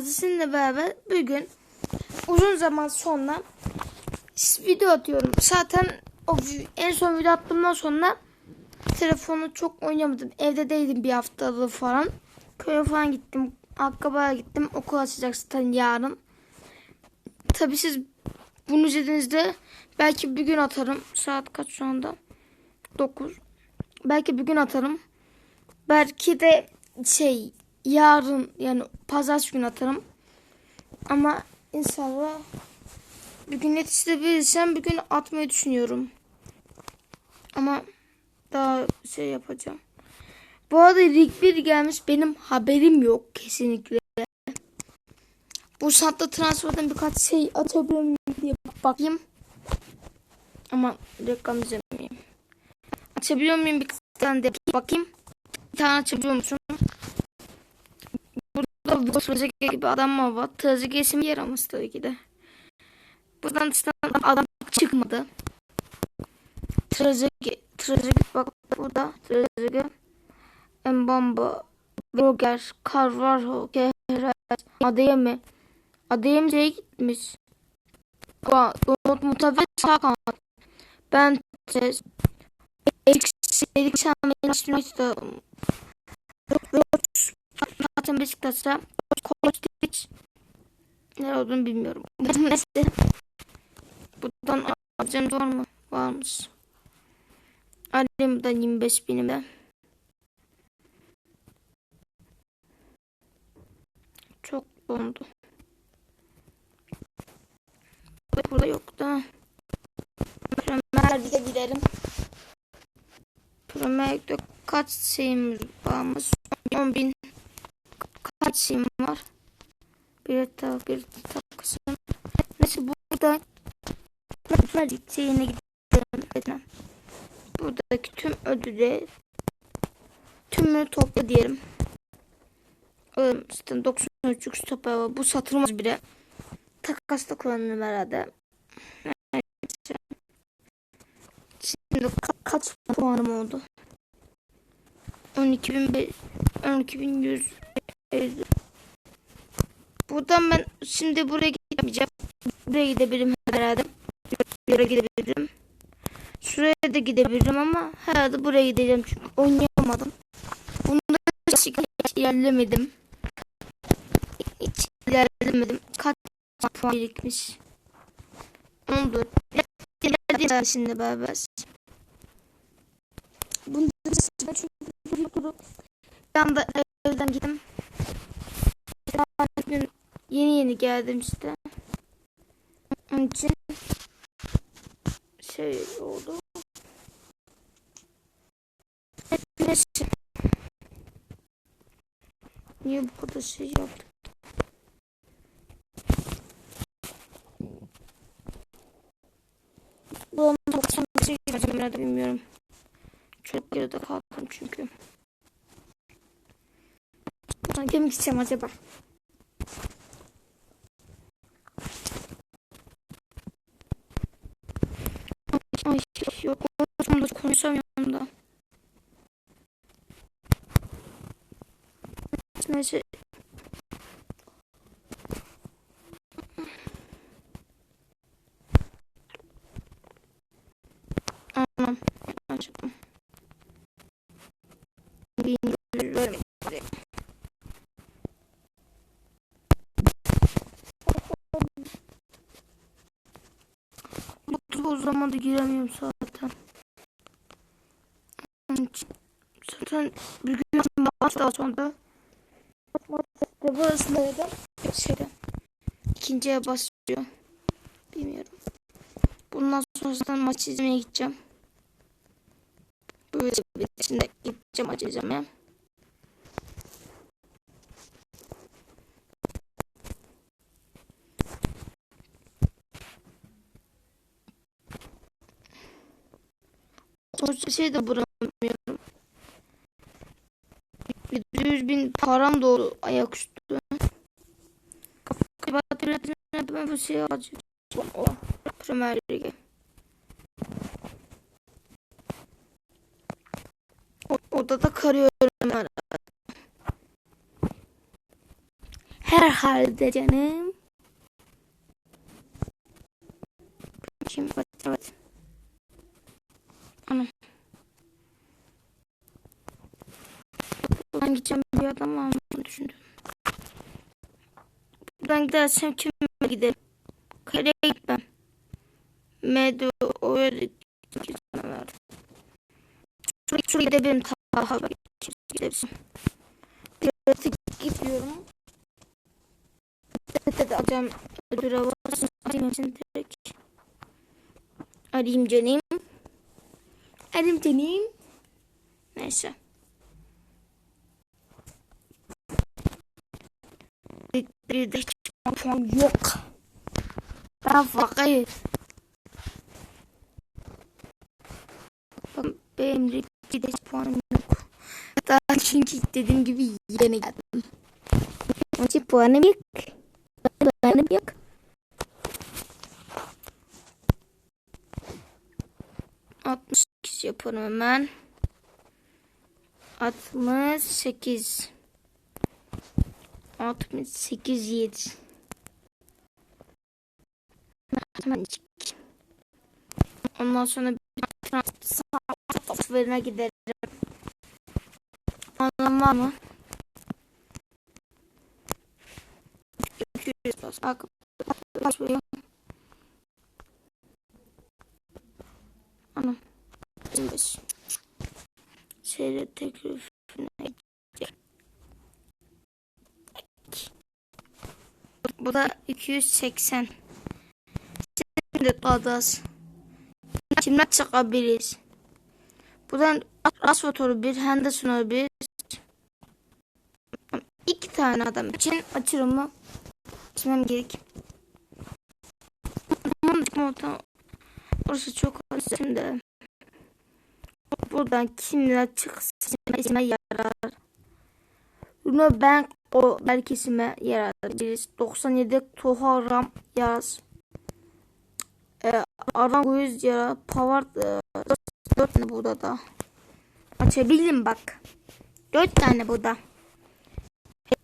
sizinle beraber bugün uzun zaman sonra video atıyorum. Zaten o en son video attığımdan sonra telefonu çok oynamadım. Evde değildim bir haftalık falan. Köye falan gittim. Akkaba'ya gittim. Okul açacak zaten yarın. Tabii siz bunu izlediğinizde belki bir gün atarım. Saat kaç şu anda? 9. Belki bir gün atarım. Belki de şey yarın yani pazartesi günü atarım. Ama inşallah bir gün yetiştirebilirsem bir gün atmayı düşünüyorum. Ama daha şey yapacağım. Bu arada Rig 1 gelmiş benim haberim yok kesinlikle. Bu saatte transferden birkaç şey atabiliyor muyum diye bakayım. Ama reklam izlemeyeyim. Açabiliyor muyum bir tane de bakayım. Bir tane açabiliyor musun? Bir Trezege gibi adam mı var? Trezege ismi yer ama tabii ki de. Buradan stand adam çıkmadı. Trezege, Trezege bak burada Trezege. Mbamba, Roger, Carvalho, Kehrer, Adeyemi. Adeyemi şeye gitmiş. Donut Mutavet sağ kanat. Ben Tez. Erik Şahin United'da Roç zaten Beşiktaş'ta Koç hiç ne olduğunu bilmiyorum. Neyse. Buradan alacağım var mı? Varmış. Alayım da 25 binime. Çok dondu. Burada yok da. Premier Lig'e gidelim. Premier Lig'de kaç şeyimiz varmış? 10 bin kaç şeyim var? Bir tak bir takısın. Neyse burada şeyine gidelim. Buradaki tüm ödülü tümünü topla diyelim. İşte 93 stoper var. Bu satılmaz bile. Takasla kullanılır herhalde. Şimdi ka- kaç puanım oldu? 12.100 12.150 Buradan ben şimdi buraya gitmeyeceğim. Buraya gidebilirim herhalde. Buraya gidebilirim. Şuraya da gidebilirim ama herhalde buraya gideceğim çünkü oynayamadım. Bunda hiç ilerlemedim. Hiç ilerlemedim. Kaç puan birikmiş? 14. İlerledim şimdi beraber. Bunda ben çünkü bir anda evden gittim. Gün yeni yeni geldim işte. Onun için şey oldu. Niye bu kadar şey yaptım? Bu 98 gireceğim herhalde bilmiyorum. Çok geride kaldım çünkü. Buradan kim gideceğim acaba? Ay yok konuşamam da konuşamıyorum da. Neyse. Anam. Acaba. Bilmiyorum. Bu o zaman da giremiyorum zaten. Zaten bir gün maç daha sonra maçta burası nerede? Şeyde. İkinciye basıyor. Bilmiyorum. Bundan sonra zaten maç izlemeye gideceğim. Böyle bir içinde gideceğim maç izlemeye. Sonuçta şey de bulamıyorum. 100 bin param doğru ayaküstü. Kapatırlatın ben bu şeyi alacağım. O Premier Lig'e. Odada karıyorum herhalde. Herhalde canım. Şimdi evet. Anam. Buradan gideceğim bir adam var mı düşündüm. Buradan gidersem kime giderim? Kaleye gitmem. Medo öyle canavar. Şuraya, şuraya gidebilirim. Taha gidebilirim. Devlete gidiyorum. Devlete de alacağım ödül havasını arayayım için direkt. Arayayım canım. Arayayım canım. Neyse. Bir de hiç puan yok. Ben fakir. Benim de hiç puanım yok. Daha çünkü dediğim gibi yeni geldim. Onun için puanım yok. Puanım yok. Altmış sekiz yaparım hemen. Altmış sekiz. Altmış sekiz yedi. Matematik. Ondan sonra bir transferine giderim. Anlam var mı? 200 bas. Bak. Kaç veriyor? Anam. 25. Seyret teklifine Bu da 280. Şimdi adas. Kimden çıkabiliriz? Buradan Asfot'u bir, Henderson'u bir. İki tane adam için açırımı açmam gerek. Orası çok az şimdi. Buradan kimler çıksın isme yarar. Bunu ben o belki isime yarar. Birisi 97 Toha Ram yaz. Ee, Aram Göz yarar. Power e, 4 tane burada da. Açabildim bak. 4 tane burada.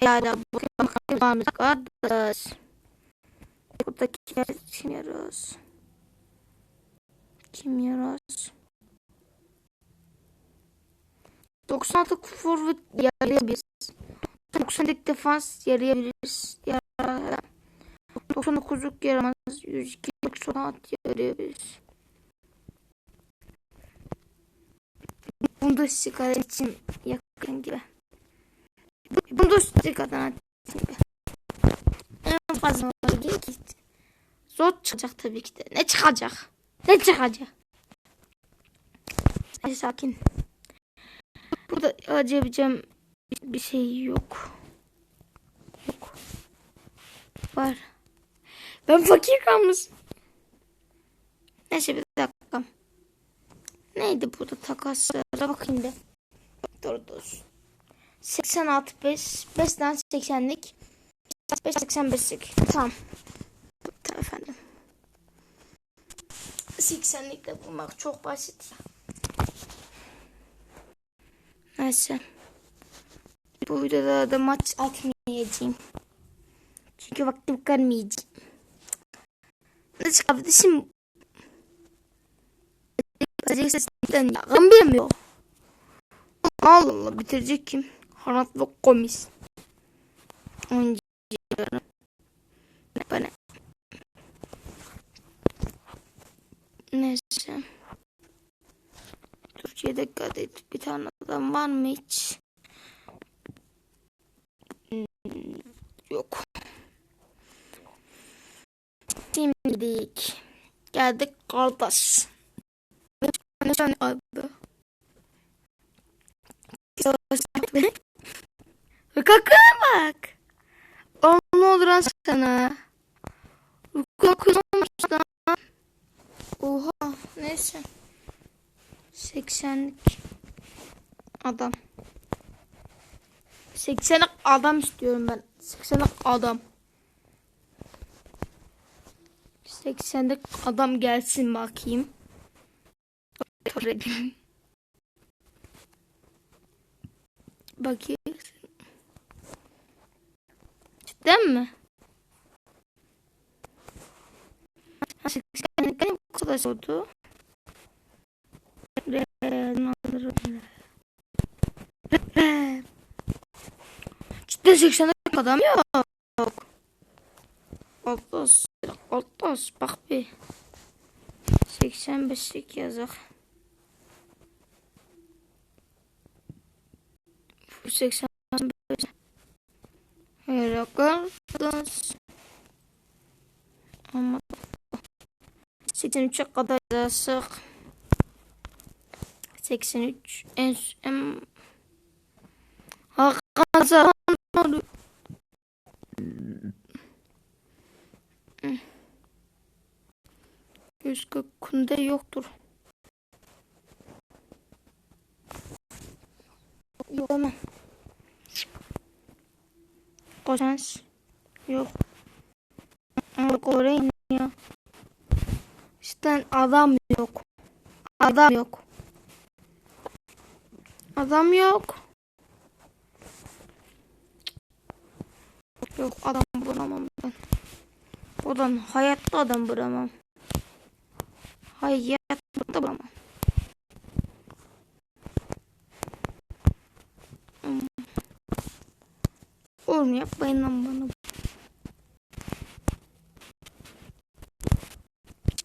Yani bakın kardeş. Buradaki kim yaraz? Kim yaraz? 96 forvet yarayabiliriz. 90'lık defans yarayabiliriz. Yara 99'luk yaramaz. 102'lik sonat yarayabiliriz. Bundesliga için yakın gibi. Bundesliga'dan gibi. En fazla olacak. Zor çıkacak tabii ki de. Ne çıkacak? Ne çıkacak? Sakin. Burada acıyabileceğim bir şey. Yok. Var. Ben fakir kalmışım. Neyse bir dakika. Neydi burada takaslara bakayım da. Dur dur. 86 5 5'ten 80'lik 5 85'lik. Tamam. Tamam efendim. 80'lik de bulmak çok basit. Neyse. Bu videoda da maç atmayacağım. Çünkü vaktim kalmayacak. Neyse kardeşim Gerçekten yakın bilmiyor. Allah Allah bitirecek kim? Hanat ve komis. Oyuncu. Bana. Neyse. Türkiye'de bir tane adam var mı hiç? Hmm, Yok. Şimdilik geldik kardeş. Ne tane abi? Kakana bak. Ne olur sana. Lukaku olmuş lan. Oha neyse. 80'lik adam. 80'lik adam istiyorum ben. 80'lik adam. 80'lik adam gelsin bakayım. Bakayım. Cidden mi? Ha, 80 benim bu kadar oldu. Cidden 80'e adam yok. Altos, altos bak bir. 85'lik yazık. Bu 85. Öyle kaldı. Ama 83'e kadar yazık. 83 en en Hakan Zahan Yüz kunde yoktur. Yok hemen. Koşans. Yok. Ama Kore ya. İşte adam yok. Adam yok. Adam yok. Yok adam bulamam ben. Oradan hayatta adam bulamam. Hayatta bulamam. Hmm. Oğlum yapmayın lan bana.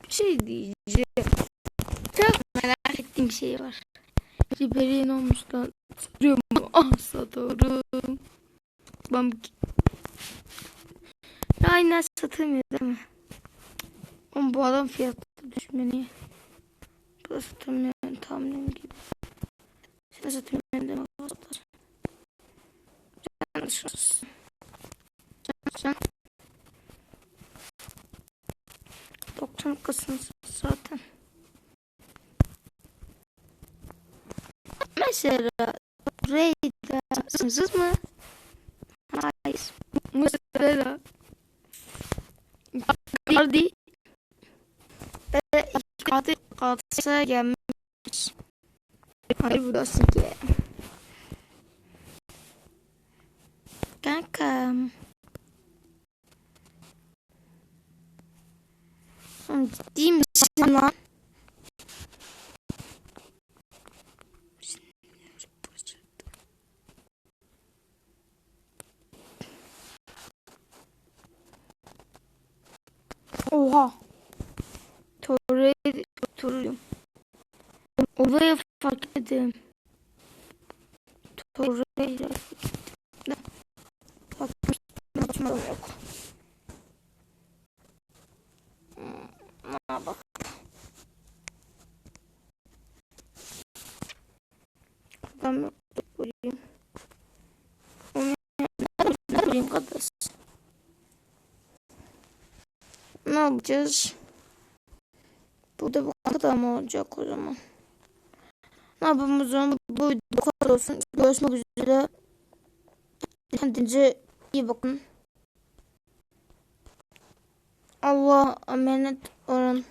Bir şey diyeceğim. Çok merak ettiğim şey var. Ribery'in olmuştan satıyorum. Ah satıyorum. Ben Aynen satılmıyor değil mi? Ama bu adam fiyatı düşmeli. Bu da satılmıyor tahminim gibi. Sen değil mi? Satar. Sen dışarısın. Sen 90 kısın zaten. Mesela sınırsız mı? Hayır. Mesela Cardi Cardi Galatasaray'a gelmiş. Hayır burası ki. Kankam. Oğlum ciddi misin lan? Oha. Oraya fark ettim. Torre'yi Bak açma yok. Hmm, bak. Adam yok. Koyayım. Ne koyayım? Ne yapacağız? Burada bu kadar mı olacak o zaman? Video bu kadar olsun. Görüşmek üzere. Kendinize iyi bakın. Allah emanet olun.